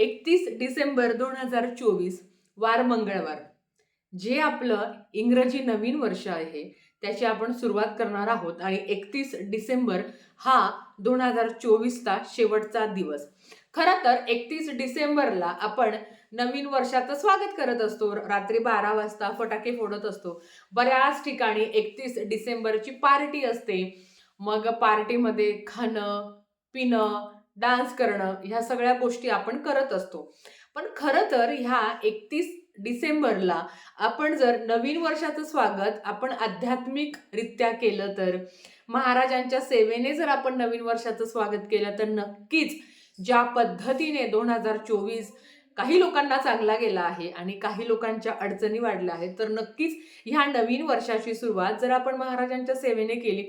एकतीस डिसेंबर दोन हजार चोवीस वार मंगळवार. जे आपलं इंग्रजी नवीन वर्ष आहे त्याची आपण सुरुवात करणार आहोत आणि एकतीस डिसेंबर हा दोन हजार चोवीसचा शेवटचा दिवस. खरं तर एकतीस डिसेंबरला आपण नवीन वर्षाचं स्वागत करत असतो. रात्री बारा वाजता फटाके फोडत असतो. बऱ्याच ठिकाणी एकतीस डिसेंबरची पार्टी असते. मग पार्टीमध्ये खाणं पिणं डान्स करणं ह्या सगळ्या गोष्टी आपण करत असतो. पण खरं तर ह्या एकतीस डिसेंबरला आपण जर नवीन वर्षाचं स्वागत आपण आध्यात्मिकरित्या केलं तर महाराजांच्या सेवेने जर आपण नवीन वर्षाचं स्वागत केलं तर नक्कीच ज्या पद्धतीने दोन हजार चोवीस काही लोकांना चांगला गेला आहे आणि काही लोकांच्या अडचणी वाढल्या आहेत तर नक्कीच ह्या नवीन वर्षाची सुरुवात जर आपण महाराजांच्या सेवेने केली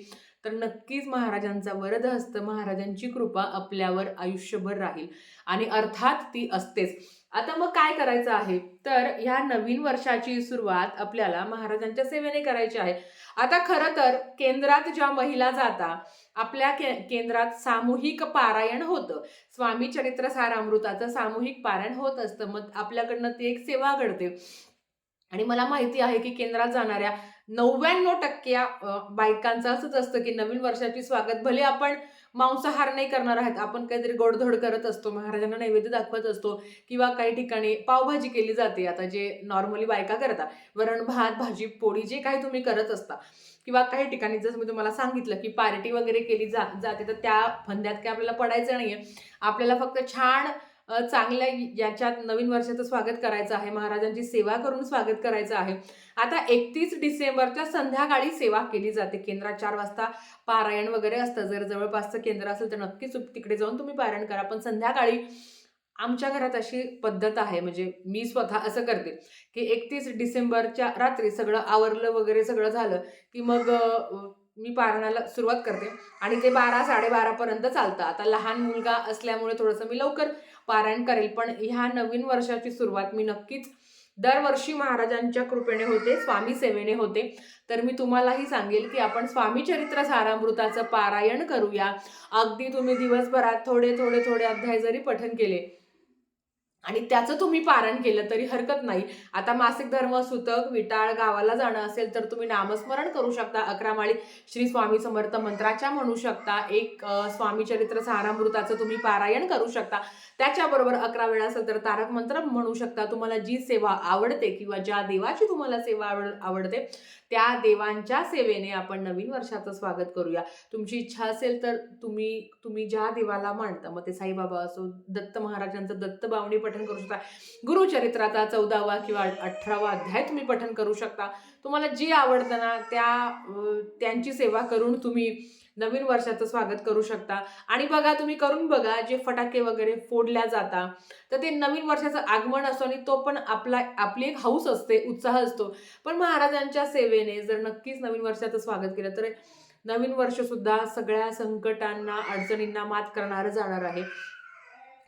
तर नक्कीच महाराजांचा वरद हस्त महाराजांची कृपा आपल्यावर आयुष्यभर राहील. आणि अर्थात ती असतेच. आता मग काय करायचं आहे? तर ह्या नवीन वर्षाची सुरुवात आपल्याला महाराजांच्या सेवेने करायची आहे. आता खरं तर केंद्रात ज्या महिला जाता आपल्या के केंद्रात सामूहिक पारायण होतं. स्वामी चरित्र सारामृताचं सामूहिक पारायण होत असतं. मग आपल्याकडनं ती एक सेवा घडते. आणि मला माहिती आहे की केंद्रात जाणाऱ्या नव्याण्णव टक्के बायकांचं असंच असतं की नवीन वर्षाची स्वागत भले आपण मांसाहार नाही करणार आहेत आपण काहीतरी गोडधोड करत असतो महाराजांना नैवेद्य दाखवत असतो किंवा काही ठिकाणी पावभाजी केली जाते आता जे नॉर्मली बायका करता वरण भात भाजी पोळी जे काही तुम्ही करत असता किंवा काही ठिकाणी जसं मी तुम्हाला सांगितलं की पार्टी वगैरे केली जा जाते तर त्या फंद्यात काय आपल्याला पडायचं नाही आहे आपल्याला फक्त छान चांगल्या याच्यात नवीन वर्षाचं स्वागत करायचं आहे. महाराजांची सेवा करून स्वागत करायचं आहे. आता एकतीस डिसेंबरच्या संध्याकाळी सेवा केली जाते. केंद्रात चार वाजता पारायण वगैरे असतं. जर जवळपासचं केंद्र असेल तर नक्कीच तिकडे जाऊन तुम्ही पारायण करा. पण संध्याकाळी आमच्या घरात अशी पद्धत आहे. म्हणजे मी स्वतः असं करते की एकतीस डिसेंबरच्या रात्री सगळं आवरलं वगैरे सगळं झालं की मग मी पारणाला सुरुवात करते. आणि ते बारा साडेबारापर्यंत चालतं. आता लहान मुलगा असल्यामुळे थोडंसं मी लवकर पारायण करेल. पण ह्या नवीन वर्षाची सुरुवात मी नक्कीच दरवर्षी महाराजांच्या कृपेने होते स्वामी सेवेने होते. तर मी तुम्हालाही सांगेल की आपण स्वामी चरित्र सारामृताचं पारायण करूया. अगदी तुम्ही दिवसभरात थोडे थोडे थोडे अध्याय जरी पठन केले आणि त्याचं तुम्ही पारण केलं तरी हरकत नाही. आता मासिक धर्म सुतक विटाळ गावाला जाणं असेल तर तुम्ही नामस्मरण करू शकता. अकरा माळी श्री स्वामी समर्थ मंत्राच्या म्हणू शकता. एक स्वामी चरित्र सारामृताचं तुम्ही पारायण करू शकता. त्याच्याबरोबर अकरा वेळा असेल तर तारक मंत्र म्हणू शकता. तुम्हाला जी सेवा आवडते किंवा ज्या देवाची तुम्हाला सेवा आवड आवडते त्या देवांच्या सेवेने आपण नवीन वर्षाचं स्वागत करूया. तुमची इच्छा असेल तर तुम्ही तुम्ही ज्या देवाला मानता मग ते साईबाबा असो दत्त महाराजांचं दत्त बावणी पठन करू शकता. गुरुचरित्राचा चौदावा किंवा अठरावा अध्याय तुम्ही पठन करू शकता. तुम्हाला जी आवडतं ना त्या त्यांची सेवा करून तुम्ही नवीन वर्षाचं स्वागत करू शकता. आणि बघा तुम्ही करून बघा जे फटाके वगैरे फोडल्या जाता तर ते नवीन वर्षाचं आगमन असतो आणि तो पण आपला आपली एक हौस असते उत्साह असतो. पण महाराजांच्या सेवेने जर नक्कीच नवीन वर्षाचं स्वागत केलं तर नवीन वर्ष सुद्धा सगळ्या संकटांना अडचणींना मात करणारं जाणार आहे.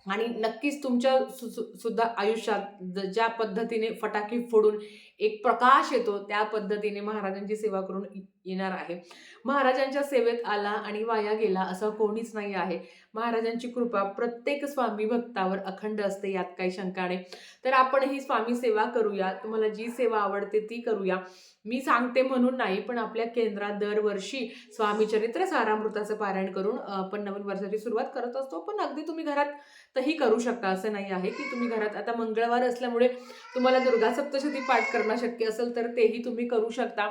आणि नक्कीच तुमच्या सु सु- सुद्धा आयुष्यात ज- ज्या पद्धतीने फटाके फोडून एक प्रकाश येतो त्या पद्धतीने महाराजांची सेवा करून इ- येणार आहे. महाराजांच्या सेवेत आला आणि वाया गेला असं कोणीच नाही आहे. महाराजांची कृपा प्रत्येक स्वामी भक्तावर अखंड असते यात काही शंका नाही. तर आपण ही स्वामी सेवा करूया. तुम्हाला जी सेवा आवडते ती करूया. मी सांगते म्हणून नाही पण आपल्या केंद्रात दरवर्षी स्वामी चरित्र सारामृताचं पारायण करून आपण नवीन वर्षाची सुरुवात करत असतो. पण अगदी तुम्ही घरात तही करू शकता. असं नाही आहे की तुम्ही घरात आता मंगळवार असल्यामुळे तुम्हाला दुर्गा सप्तशती पाठ करणं शक्य असेल तर तेही तुम्ही करू शकता.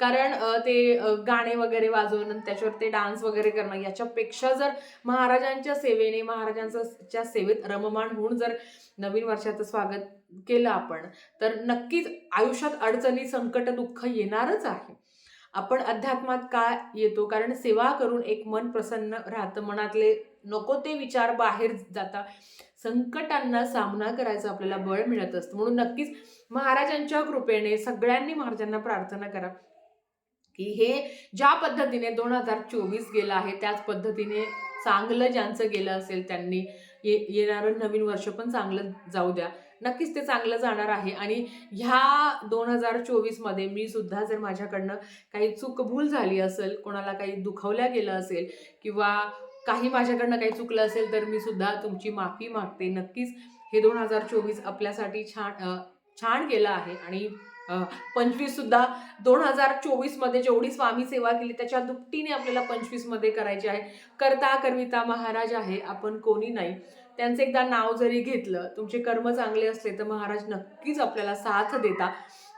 कारण ते ते गाणे वगैरे वाजवणं त्याच्यावर ते डान्स वगैरे करणं याच्यापेक्षा जर महाराजांच्या सेवेने महाराजांच्या सेवेत रममाण होऊन जर नवीन वर्षाचं स्वागत केलं आपण तर नक्कीच आयुष्यात अडचणी संकट दुःख येणारच आहे. आपण अध्यात्मात का येतो? कारण सेवा करून एक मन प्रसन्न राहतं मनातले नको ते विचार बाहेर जाता. संकटांना सामना करायचा आपल्याला बळ मिळत असतं. म्हणून नक्कीच महाराजांच्या कृपेने सगळ्यांनी महाराजांना प्रार्थना करा. की हे ज्या पद्धतीने दोन हजार चोवीस गेलं आहे त्याच पद्धतीने चांगलं ज्यांचं गेलं असेल त्यांनी ये येणारं नवीन वर्ष पण चांगलं जाऊ द्या. नक्कीच ते चांगलं जाणार आहे. आणि ह्या दोन हजार चोवीसमध्ये मी सुद्धा जर माझ्याकडनं काही चूक भूल झाली असेल कोणाला काही दुखवल्या गेलं असेल किंवा काही माझ्याकडनं काही चुकलं असेल तर मी सुद्धा तुमची माफी मागते. नक्कीच हे दोन हजार चोवीस आपल्यासाठी छान छान गेलं आहे आणि पंचवीस सुद्धा. दोन हजार चोवीसमध्ये जेवढी स्वामी सेवा केली त्याच्या दुपटीने आपल्याला पंचवीसमध्ये करायची आहे. करता करविता महाराज आहे आपण कोणी नाही. त्यांचं एकदा नाव जरी घेतलं तुमचे कर्म चांगले असले तर महाराज नक्कीच आपल्याला साथ देता.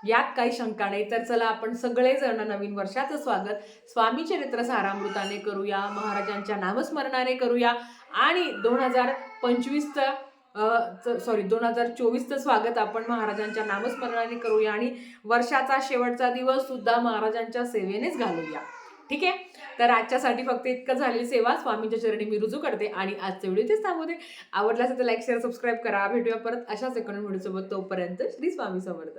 यात काही शंका नाही. तर चला आपण सगळेजण नवीन वर्षाचं स्वागत. स्वामी चरित्र सारामृताने करूया. महाराजांच्या नामस्मरणाने करूया. आणि दोन हजार पंचवीसचं सॉरी दोन हजार चोवीसचं स्वागत आपण महाराजांच्या नामस्मरणाने करूया आणि वर्षाचा शेवटचा दिवस सुद्धा महाराजांच्या सेवेनेच घालूया. ठीक आहे? तर आजच्यासाठी फक्त इतकं झालेली सेवा. स्वामींच्या चरणी मी रुजू करते आणि आजचा व्हिडिओ तेच थांबवते. आवडला असेल तर लाईक शेअर सबस्क्राईब करा. भेटूया परत अशाच एकोण व्हिडिओसोबत. तोपर्यंत श्री स्वामी समर्थ.